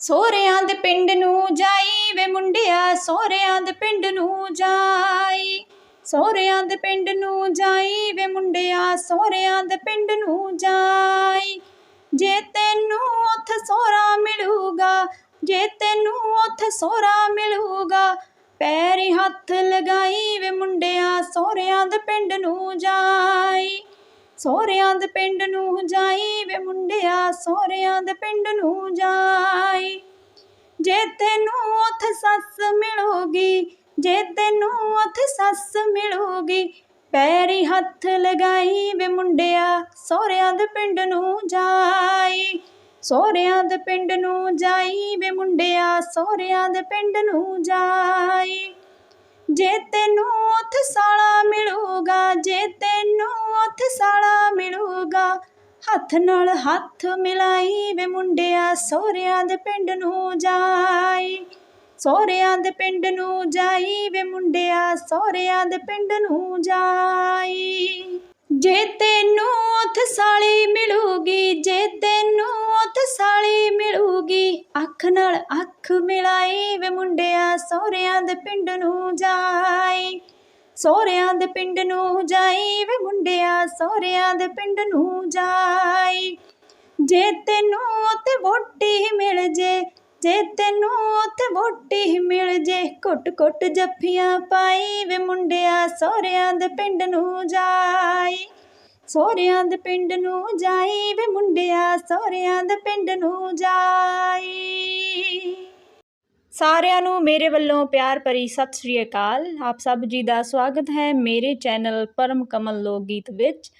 ਸੋਹਰਿਆਂ ਦੇ ਪਿੰਡ ਨੂੰ ਜਾਈ ਵੇ ਮੁੰਡਿਆ, ਸੋਹਰਿਆਂ ਦੇ ਪਿੰਡ ਨੂੰ ਜਾਈ। ਸੋਹਰਿਆਂ ਦੇ ਪਿੰਡ ਨੂੰ ਜਾਈ ਵੇ ਮੁੰਡਿਆ, ਸੋਹਰਿਆਂ ਦੇ ਪਿੰਡ ਨੂੰ ਜਾਈ। ਜੇ ਤੈਨੂੰ ਉੱਥੇ ਸੋਹਰਾ ਮਿਲੂਗਾ, ਜੇ ਤੈਨੂੰ ਉੱਥੇ ਸੋਹਰਾ ਮਿਲੂਗਾ, ਪੈਰੀ ਹੱਥ ਲਗਾਈ ਵੇ ਮੁੰਡਿਆ, ਸੋਹਰਿਆਂ ਦੇ ਪਿੰਡ ਨੂੰ ਜਾਈ। ਸੋਹਰਿਆਂ ਦੇ ਪਿੰਡ ਨੂੰ ਜਾਈ ਵੇ ਮੁੰਡਿਆ, ਸੋਹਰਿਆਂ ਦੇ ਪਿੰਡ ਨੂੰ ਜਾਈ। ਜੇ ਤੈਨੂੰ ਉੱਥੇ ਸੱਸ ਮਿਲੂਗੀ, ਜੇ ਤੈਨੂੰ ਉੱਥੇ ਸੱਸ ਮਿਲੂਗੀ, ਪੈਰੀ ਹੱਥ ਲਗਾਈ ਵੇ ਮੁੰਡਿਆ, ਸੋਹਰਿਆਂ ਦੇ ਪਿੰਡ ਨੂੰ ਜਾਈ। ਸੋਹਰਿਆਂ ਦੇ ਪਿੰਡ ਨੂੰ ਜਾਈ ਵੇ ਮੁੰਡਿਆ, ਸੋਹਰਿਆਂ ਦੇ ਪਿੰਡ ਨੂੰ ਜਾਈ। ਜੇ ਤੈਨੂੰ ਉੱਥੇ ਸਾਲਾ ਮਿਲੂਗਾ, ਜੇ ਤੈਨੂੰ ਉੱਥੇ ਸਾਲਾ ਮਿਲੂਗਾ, ਹੱਥ ਨਾਲ ਹੱਥ ਮਿਲਾਈ ਵੇ ਮੁੰਡਿਆ, ਸੋਹਰਿਆਂ ਦੇ ਪਿੰਡ ਨੂੰ ਜਾਈ। ਸੋਹਰਿਆਂ ਦੇ ਪਿੰਡ ਨੂੰ ਜਾਈ ਵੇ ਮੁੰਡਿਆ, ਸੋਹਰਿਆਂ ਦੇ ਪਿੰਡ ਨੂੰ ਜਾਈ। ਸੋਹਰਿਆਂ ਦੇ ਪਿੰਡ ਨੂੰ ਜਾਈ। ਸੋਹਰਿਆਂ ਦੇ ਪਿੰਡ ਨੂੰ ਜਾਈ ਵੇ ਮੁੰਡਿਆ, ਸੋਹਰਿਆਂ ਦੇ ਪਿੰਡ ਨੂੰ ਜਾਈ। ਜੇ ਤੈਨੂੰ ਉੱਥੇ ਵੋਟੀ ਮਿਲ ਜੇ ਜੇ ਤੈਨੂੰ ਉੱਥੇ ਵੋਟੀ ਮਿਲ ਜੇ ਘੁੱਟ ਘੁੱਟ ਜੱਫੀਆਂ ਪਾਈ ਵੇ ਮੁੰਡਿਆ, ਸੋਹਰਿਆਂ ਦੇ ਪਿੰਡ ਨੂੰ ਜਾਈ। ਸੋਹਰਿਆਂ ਦੇ ਪਿੰਡ ਨੂੰ ਜਾਈ ਵੇ ਮੁੰਡਿਆ, ਸੋਹਰਿਆਂ ਦੇ ਪਿੰਡ ਨੂੰ ਜਾਈ। ਸਾਰਿਆਂ ਨੂੰ ਮੇਰੇ ਵੱਲੋਂ ਪਿਆਰ ਭਰੀ ਸਤਿ ਸ੍ਰੀ ਅਕਾਲ। ਆਪ ਸਭ ਜੀ ਦਾ ਸਵਾਗਤ ਹੈ ਮੇਰੇ ਚੈਨਲ ਪਰਮ ਕਮਲ ਲੋਕ ਗੀਤ ਵਿੱਚ।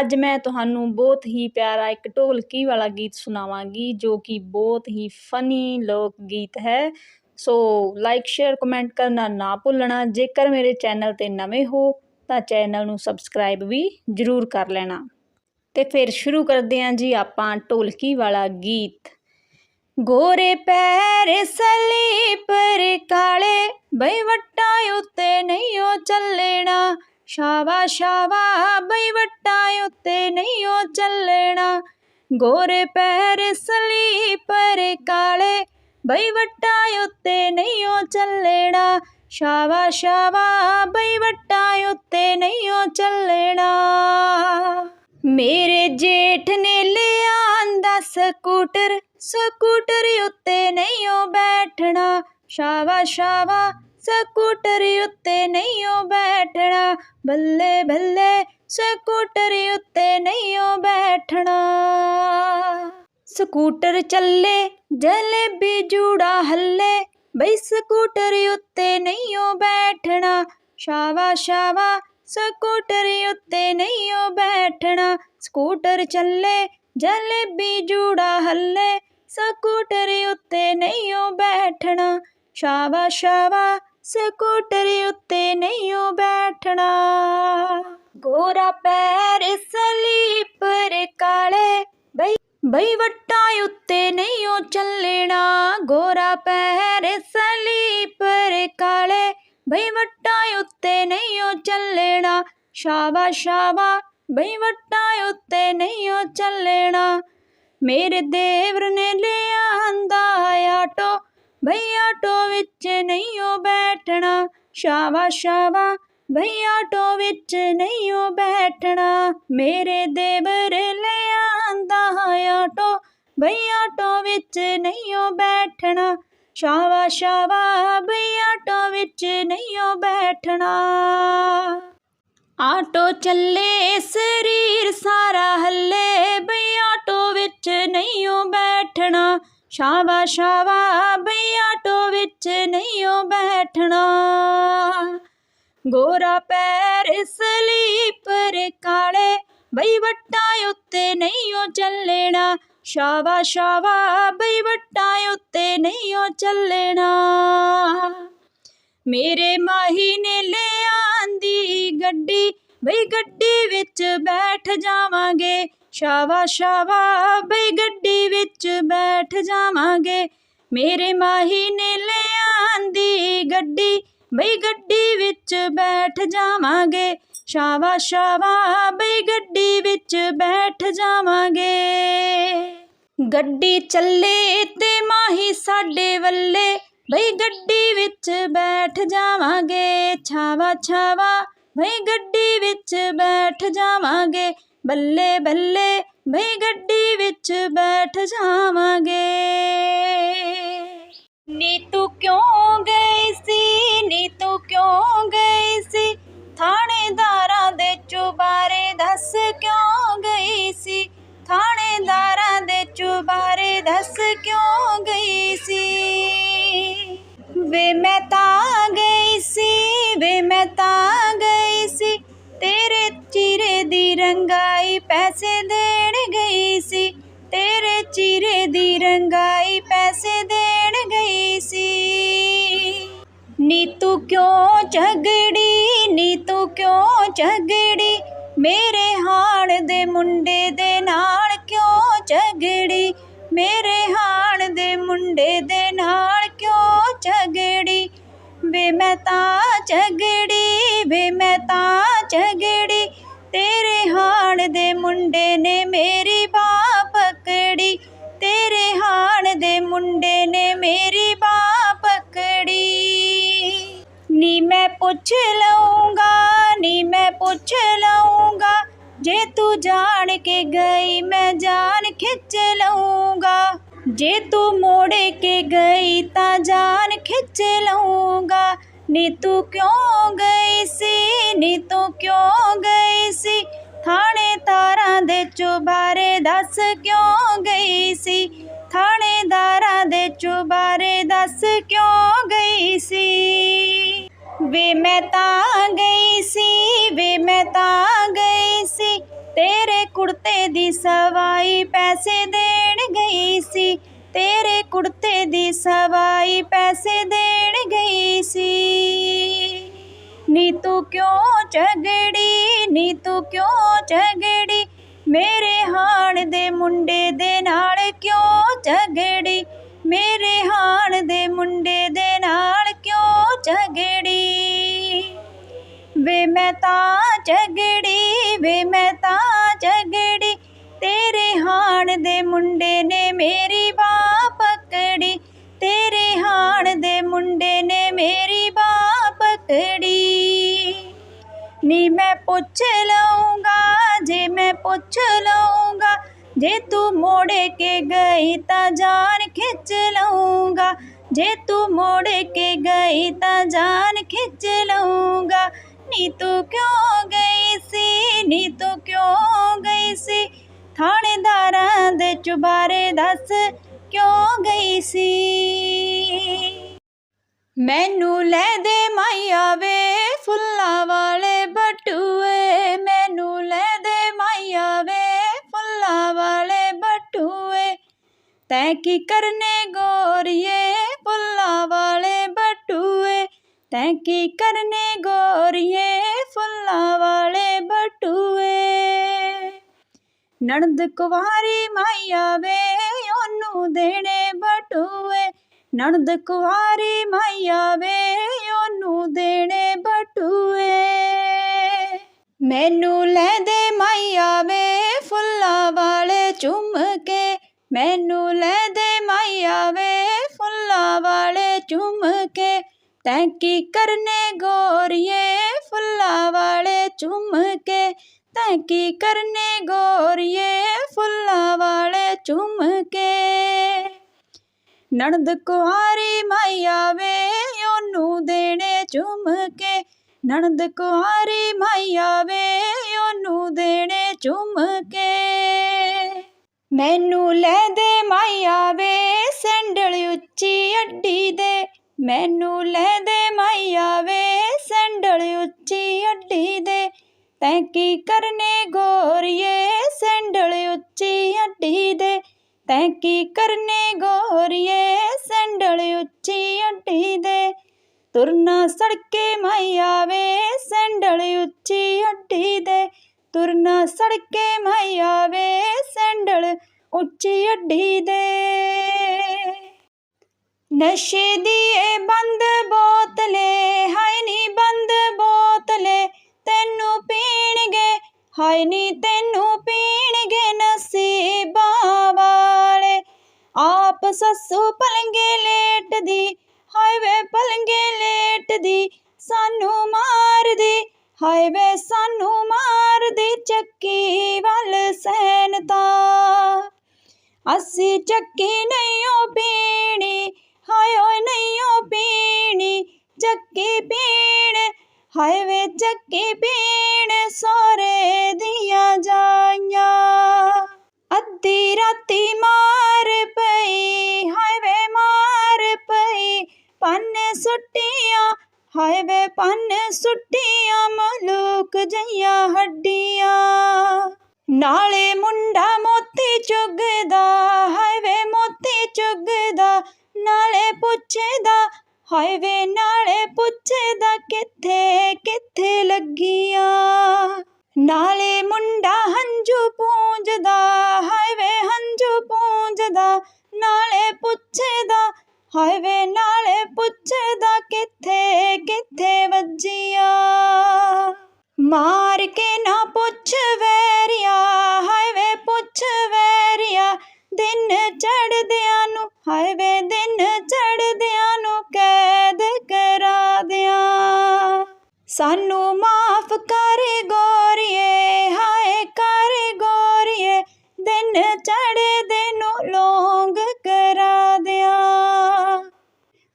ਅੱਜ ਮੈਂ ਤੁਹਾਨੂੰ ਬਹੁਤ ਹੀ ਪਿਆਰਾ ਇੱਕ ਢੋਲਕੀ ਵਾਲਾ ਗੀਤ ਸੁਣਾਵਾਂਗੀ, ਜੋ ਕਿ ਬਹੁਤ ਹੀ ਫਨੀ ਲੋਕ ਗੀਤ ਹੈ। ਸੋ ਲਾਈਕ ਸ਼ੇਅਰ ਕਮੈਂਟ ਕਰਨਾ ਨਾ ਭੁੱਲਣਾ। ਜੇਕਰ ਮੇਰੇ ਚੈਨਲ ਤੇ ਨਵੇਂ ਹੋ, ਤਾਂ ਚੈਨਲ ਨੂੰ ਸਬਸਕ੍ਰਾਈਬ ਵੀ ਜ਼ਰੂਰ ਕਰ ਲੈਣਾ। ਤੇ ਫਿਰ ਸ਼ੁਰੂ ਕਰਦੇ ਹਾਂ ਜੀ ਆਪਾਂ ਢੋਲਕੀ ਵਾਲਾ ਗੀਤ। ਗੋਰੇ ਪੈਰ ਸਲੀਪਰ ਕਾਲੇ, ਬਈ ਵੱਟਾਂ ਉੱਤੇ ਨਹੀਂ ਉਹ ਚੱਲਣਾ। ਸ਼ਾਵਾ ਸ਼ਾਵਾ ਬਈ ਵੱਟਾਂ ਉੱਤੇ ਨਹੀਂ ਉਹ ਚੱਲਣਾ। ਗੋਰੇ ਪੈਰ ਸਲੀਪਰ ਕਾਲੇ, ਬਈ ਵੱਟਾਂ ਉੱਤੇ ਨਹੀਂ ਉਹ ਚੱਲਣਾ। ਸ਼ਾਵਾ ਸ਼ਾਵਾ ਬਈ ਵੱਟਾਂ ਉੱਤੇ ਨਹੀਂ ਉਹ ਚੱਲਣਾ। ਮੇਰੇ ਜੇਠ ਨੇ ਲਿਆਂਦਾ ਸਕੂਟਰ ਸਕੂਟਰ ਉੱਤੇ ਨਹੀਂ ਉਹ ਬੈਠਣਾ। ਸ਼ਾਵਾ ਸ਼ਾਵਾ, ਸਕੂਟਰ ਉੱਤੇ ਨਹੀਂ ਉਹ ਬੈਠਣਾ। ਬੱਲੇ ਬੱਲੇ, ਸਕੂਟਰ ਉੱਤੇ ਨਹੀਂ ਉਹ ਬੈਠਣਾ। ਸਕੂਟਰ ਚੱਲੇ, ਜਲੇਬੀ ਜੂੜਾ ਹੱਲੇ। ਬਈ ਸਕੂਟਰ ਉੱਤੇ ਨਹੀਂ ਉਹ ਬੈਠਣਾ। ਸ਼ਾਵਾ ਸ਼ਾਵਾ, ਸਕੂਟਰ ਉੱਤੇ ਨਹੀਂ ਉਹ ਬੈਠਣਾ। ਸਕੂਟਰ ਚੱਲੇ, ਜਲੇਬੀ ਜੂੜਾ ਹੱਲੇ। ਸਕੂਟਰ ਉੱਤੇ ਨਹੀਂ ਉਹ ਬੈਠਣਾ। ਸ਼ਾਵਾ ਸ਼ਾਵਾ ਸਕੂਟਰ ਉੱਤੇ ਨਹੀਂ ਉਹ ਬੈਠਣਾ। ਗੋਰਾ ਪੈਰ ਸਲੀਪਰ ਕਾਲੇ। ਬਈ ਬਈ ਵੱਟਾਂ ਉੱਤੇ ਨਹੀਂ ਉਹ ਚੱਲਣਾ। ਗੋਰਾ ਪੈਰ ਸਲੀਪਰ ਕਾਲੇ। ਬਈ ਵੱਟਾਂ ਉੱਤੇ ਨਹੀਂ ਉਹ ਚੱਲਣਾ। ਸ਼ਾਵਾ ਸ਼ਾਵਾ ਬਈ ਵੱਟਾਂ ਉੱਤੇ ਨਹੀਂ ਉਹ ਚੱਲਣਾ। ਮੇਰੇ ਦੇਵਰ ਨੇ ਲਿਆਂਦਾ ਆਟੋ, ਬਈ ਆਟੋ ਵਿੱਚ ਨਹੀਂ ਉਹ ਬੈਠਣਾ। ਸ਼ਾਵਾ ਸ਼ਾਵਾ, ਬਈ ਆਟੋ ਵਿੱਚ ਨਹੀਂ ਉਹ ਬੈਠਣਾ। ਮੇਰੇ ਦੇਵਰ ਲਿਆਂਦਾ ਆਟੋ, ਬਈ ਆਟੋ ਵਿੱਚ ਨਹੀਂ ਉਹ ਬੈਠਣਾ। ਸ਼ਾਵਾ ਸ਼ਾਵਾ, ਬਈ ਆਟੋ ਵਿੱਚ ਨਹੀਂ ਉਹ ਬੈਠਣਾ। ਆਟੋ ਚੱਲੇ ਸਰੀਰ ਸਾਰਾ ਹੱਲੇ, ਬਈ ਬੈਠਣਾ। ਸ਼ਾਵਾ ਸ਼ਾਵਾ ਬਈ ਆਟੋ ਵਿੱਚ ਨਹੀਂ ਓ ਬੈਠਣਾ। ਗੋਰਾ ਪੈਰ ਸਲੀਪਰ ਕਾਲੇ, ਬਈ ਵੱਟਾਂ ਉੱਤੇ ਨਹੀਂ ਉਹ ਚੱਲਣਾ। ਸ਼ਾਵਾ ਸ਼ਾਵਾ ਬਈ ਵੱਟਾਂ ਉੱਤੇ ਨਹੀਂ ਉਹ ਚੱਲਣਾ। ਮੇਰੇ ਮਾਹੀ ਨੇ ਲਿਆਂਦੀ ਗੱਡੀ, ਬਈ ਗੱਡੀ ਵਿੱਚ ਬੈਠ ਜਾਵਾਂਗੇ। ਸ਼ਾਵਾ ਸ਼ਾਵਾ ਬਈ ਗੱਡੀ ਵਿੱਚ ਬੈਠ ਜਾਵਾਂਗੇ। ਮੇਰੇ ਮਾਹੀ ਨੇ ਲਿਆਂਦੀ ਗੱਡੀ, ਬਈ ਗੱਡੀ ਵਿੱਚ ਬੈਠ ਜਾਵਾਂਗੇ। ਸ਼ਾਵਾ ਸ਼ਾਵਾ ਬਈ ਗੱਡੀ ਵਿੱਚ ਬੈਠ ਜਾਵਾਂਗੇ। ਗੱਡੀ ਚੱਲੇ ਤੇ ਮਾਹੀ ਸਾਡੇ ਵੱਲੇ, ਬਈ ਗੱਡੀ ਵਿੱਚ ਬੈਠ ਜਾਵਾਂਗੇ। ਛਾਵਾ ਛਾਵਾ ਬਈ ਗੱਡੀ ਵਿੱਚ ਬੈਠ ਜਾਵਾਂਗੇ। ਬੱਲੇ ਬੱਲੇ ਬਈ ਗੱਡੀ ਵਿੱਚ ਬੈਠ ਜਾਵਾਂਗੇ। ਨੀ ਤੂੰ ਕਿਉਂ ਗਈ ਸੀ? ਨੀ ਤੂੰ ਕਿਉਂ ਗਈ ਤੇਰੇ ਦੀ ਰੰਗਾਈ ਪੈਸੇ ਦੇਣ ਗਈ ਸੀ। ਨੀ ਤੂੰ ਕਿਉਂ ਝਗੜੀ, ਨੀ ਤੂੰ ਕਿਉਂ ਝਗੜੀ? ਮੇਰੇ ਹਾਣ ਦੇ ਮੁੰਡੇ ਦੇ ਨਾਲ ਕਿਉਂ ਝਗੜੀ? ਮੇਰੇ ਹਾਣ ਦੇ ਮੁੰਡੇ ਦੇ ਨਾਲ ਕਿਉਂ ਝਗੜੀ? ਵੇ ਮੈਂ ਤਾਂ ਝਗੜੀ, ਵੇ ਮੈਂ ਤਾਂ ਝਗੜੀ। ਤੇਰੇ ਹਾਣ ਦੇ ਮੁੰਡੇ ਨੇ ਮੇਰੀ ਜੇ ਤੂੰ ਜਾਣ ਕੇ ਗਈ, ਮੈਂ ਜਾਨ ਖਿੱਚ ਲਊਂਗਾ। ਜੇ ਤੂੰ ਮੋੜ ਕੇ ਗਈ, ਤਾਂ ਜਾਨ ਖਿੱਚ ਲਊਂਗਾ। ਨੀ ਤੂੰ ਕਿਉਂ ਗਈ ਸੀ? ਨੀ ਤੂੰ ਕਿਉਂ ਗਈ ਸੀ? ਥਾਣੇ ਤਾਰਾਂ ਦੇ ਚੁਬਾਰੇ ਦੱਸ ਕਿਉਂ ਗਈ ਸੀ? ਥਾਣੇਦਾਰਾਂ ਦੇ ਚੁਬਾਰੇ ਦੱਸ ਕਿਉਂ ਗਈ ਸੀ? ਵੇ ਮੈਂ ਤਾਂ ਗਈ ਸੀ, ਵੇ ਮੈਂ ਤਾਂ ਕੁੜਤੇ ਦੀ ਸਵਾਈ ਪੈਸੇ ਦੇਣ ਗਈ ਸੀ। ਤੇਰੇ ਕੁੜਤੇ ਦੀ ਸਵਾਈ ਪੈਸੇ ਦੇਣ ਗਈ ਸੀ। ਨੀ ਤੂੰ ਕਿਉਂ ਝਗੜੀ? ਨੀ ਤੂੰ ਕਿਉਂ ਝਗੜੀ? ਮੇਰੇ ਹਾਣ ਦੇ ਮੁੰਡੇ ਦੇ ਨਾਲ ਕਿਉਂ ਝਗੜੀ? ਮੇਰੇ ਹਾਣ ਦੇ ਮੁੰਡੇ ਦੇ ਨਾਲ ਕਿਉਂ ਝਗੜੀ? ਵੇ ਮੈਂ ਤਾਂ ਝਗੜੀ, ਵੇ ਮੈਂ ਤਾਂ ਝਗੜੀ ਤੇਰੇ ਹਾਣ ਦੇ ਮੁੰਡੇ ਨੇ ਮੇਰੀ ਬਾਹ ਪਕੜੀ। ਤੇਰੇ ਹਾਣ ਦੇ ਮੁੰਡੇ ਨੇ ਮੇਰੀ ਬਾਹ ਪਕੜੀ। ਨੀ ਮੈਂ ਪੁੱਛ ਲਊਂਗਾ, ਜੇ ਮੈਂ ਪੁੱਛ ਲਊਂਗਾ, ਜੇ ਤੂੰ ਮੋੜ ਕੇ ਗਈ ਤਾਂ ਜਾਨ ਖਿੱਚ ਲਊਂਗਾ। ਜੇ ਤੂੰ ਮੋੜ ਕੇ ਗਈ ਤਾਂ ਜਾਨ ਖਿੱਚ ਲਊਂਗਾ। ਨੀ ਤੂੰ ਕਿਉਂ ਗਈ ਸੀ? ਨੀ ਤੂੰ ਕਿਉਂ ਗਈ ਸੀ? ਥਾਣੇਦਾਰਾਂ ਦੇ ਚੁਬਾਰੇ ਦੱਸ ਕਿਉਂ ਗਈ ਸੀ? ਮੈਨੂੰ ਲੈ ਦੇ ਮਾਈਆ ਵੇ, ਫੁੱਲਾਂ ਵਾਲੇ ਬਟੂਏ। ਮੈਨੂੰ ਲੈ ਦੇ ਮਾਈਆ ਵੇ, ਫੁੱਲਾਂ ਵਾਲੇ ਬਟੂਏ। ਤੈ ਕੀ ਕਰਨੇ ਗੋਰੀਏ? ਤੈਂ ਕੀ ਕਰਨੇ ਗੋਰੀਏ ਫੁੱਲਾਂ ਵਾਲੇ ਬਟੂਏ? ਨਣਦ ਕੁਵਾਰੀ ਮਾਈਆ ਵੇ ਉਹਨੂੰ ਦੇਣੇ ਬਟੂਏ। ਨਣਦ ਕੁਵਾਰੀ ਮਾਈਆ ਵੇ ਉਹਨੂੰ ਦੇਣੇ ਬਟੂਏ। ਮੈਨੂੰ ਲੈ ਦੇ ਮਾਈਆ ਵੇ ਫੁੱਲਾਂ ਵਾਲੇ ਚੁੰਮ ਕੇ ਮੈਨੂੰ ਲੈ ਦੇ ਮਾਈਆ ਵੇ ਫੁੱਲਾਂ ਵਾਲੇ ਚੁੰਮ ਕੇ ਤੈਂ ਕੀ ਕਰਨੇ ਗੋਰੀਏ ਫੁੱਲਾਂ ਵਾਲੇ ਚੁੰਮ ਕੇ ਤੈਂ ਕੀ ਕਰਨੇ ਗੋਰੀਏ ਫੁੱਲਾਂ ਵਾਲੇ ਚੁੰਮ ਕੇ ਨਣਦ ਕੁਆਰੀ ਮਾਈਆ ਵੇ ਉਹਨੂੰ ਦੇਣੇ ਚੁੰਮ ਕੇ ਨਣਦ ਕੁਆਰੀ ਮਾਈਆ ਵੇ ਉਹਨੂੰ ਦੇਣੇ ਚੁੰਮ ਕੇ ਮੈਨੂੰ ਲੈ ਦੇ ਮਾਈਆ ਵੇ ਸੈਂਡਲ ਉੱਚੀ ਅੱਡੀ ਦੇ। ਮੈਨੂੰ ਲੈ ਦੇ ਮਾਈਆ ਵੇ, ਸੈਂਡਲ ਉੱਚੀ ਅੱਡੀ ਦੇ। ਤੈਂ ਕੀ ਕਰਨੇ ਗੋਰੀਏ, ਸੈਂਡਲ ਉੱਚੀ ਅੱਡੀ ਦੇ। ਤੈਂ ਕੀ ਕਰਨੇ ਗੋਰੀਏ, ਸੈਂਡਲ ਉੱਚੀ ਅੱਡੀ ਦੇ। ਤੁਰਨਾ ਸੜਕੇ ਮਾਈਆ ਵੇ, ਸੈਂਡਲ ਉੱਚੀ ਅੱਡੀ ਦੇ। ਤੁਰਨਾ ਸੜਕੇ ਮਾਈਆ ਵੇ, ਸੈਂਡਲ ਉੱਚੀ ਅੱਡੀ ਦੇ। ਨਸ਼ੇ ਦੀ ਏ ਬੰਦ ਬੋਤਲੇ, ਹਾਏ ਨੀ ਬੰਦ ਬੋਤਲੇ, ਤੈਨੂੰ ਪੀਣਗੇ, ਹਾਏ ਨੀ ਤੈਨੂੰ ਪੀਣਗੇ ਨਸੀਬਾਂ ਵਾਲੇ। ਆਪ ਸੱਸੂ ਪਲੰਗੇ ਲੇਟਦੀ, ਹਾਏ ਵੇ ਪਲੰਗੇ ਲੇਟਦੀ, ਸਾਨੂੰ ਮਾਰਦੀ, ਹਾਏ ਵੇ ਸਾਨੂੰ ਮਾਰਦੀ ਚੱਕੀ ਵੱਲ ਸੈਨਤਾ ਅਸੀਂ ਚੱਕੀ ਨਹੀਂ ਓ ਪੀਣੀ ਹਾਏ ਓਏ ਨਹੀਂ ਓ ਪੀਣੀ, ਚੱਕੀ ਪੀਣ। ਹਾਏ ਵੇ ਚੱਕੀ ਪੀਣ, ਸੋਰੇ ਦੀਆਂ ਜਾਈਆਂ। ਅੱਧੀ ਰਾਤੀ ਮਾਰ ਪਈ, ਹਾਏ ਵੇ ਮਾਰ ਪਈ, ਪੰਨ ਸੁੱਟੀਆਂ, ਹਾਏ ਵੇ ਪੰਨ ਸੁੱਟੀਆਂ ਮਲੂਕ ਜਈਆਂ ਹੱਡੀਆਂ। ਨਾਲੇ ਮੁੰਡੇ ਹਾਏ ਵੇ ਨਾਲੇ ਚੜਦੇ ਨੂੰ ਲੋਂਗ ਕਰਾ ਦਿਆਂ।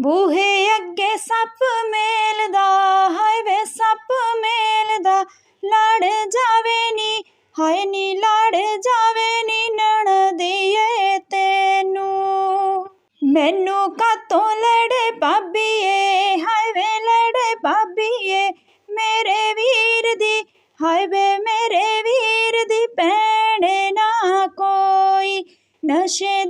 ਬੂਹੇ ਅੱਗੇ ਸੱਪ ਮੇਲਦਾ, ਹਾਏ ਵੇ ਸੱਪ ਮੇਲਦਾ, ਲੜ ਜਾਵੇ ਨੀ, ਹਾਏ ਨੀ ਲੜ ਜਾਵੇ ਨੀ ਨਣਦੀਏ ਤੈਨੂੰ। ਮੈਨੂੰ ਕਾਤੋਂ ਲੜੇ ਬਾਬੀਏ ਹਾਏ ਵੇ ਲੜੇ ਭਾਬੀਏ, ਮੇਰੇ ਵੀਰ ਦੀ, ਹਾਏ ਵੇ ਨਸ਼ੇ